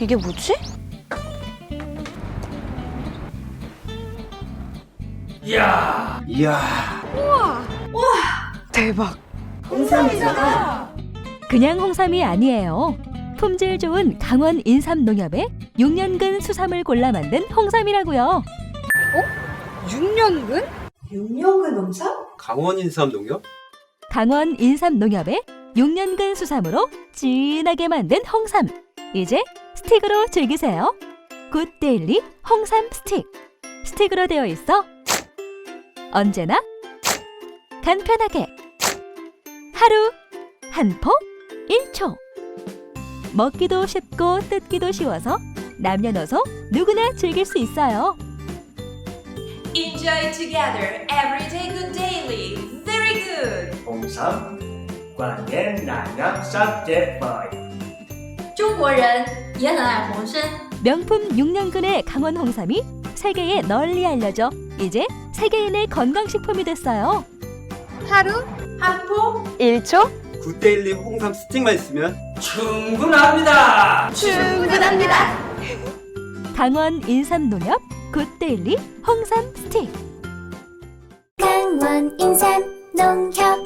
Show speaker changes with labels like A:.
A: 이게 뭐지?
B: 이야
C: 이야
A: 대박.
D: 그냥 홍삼이 아니에요. 품질 좋은 강원 인삼 농협의 6년근 수삼을 골라 만든 홍삼이라고요.
A: 6년근?
E: 6년근 농사?
C: 강원 인삼 농협?
D: 강원 인삼 농협의 6년근 수삼으로 진하게 만든 홍삼. 이제 스틱으로 즐기세요. 굿데일리 홍삼 스틱. 스틱으로 되어 있어 언제나 간편하게 하루 한 포 1초 먹기도 쉽고 뜯기도 쉬워서 남녀노소 누구나 즐길 수 있어요.
F: Enjoy together every day good daily. Very good.
B: 홍삼 관계 난양 싹제파이
G: 中国人也很爱红参。
D: 명품 6년근의 강원 홍삼이 세계에 널리 알려져 이제 세계인의 건강식품이 됐어요.
A: 하루
F: 한 포?
A: 1초?
C: 굿데일리 홍삼 스틱만 있으면
B: 충분합니다
A: 충분합니다.
D: 강원 인삼농협 굿데일리 홍삼 스틱.
H: 강원 인삼 농협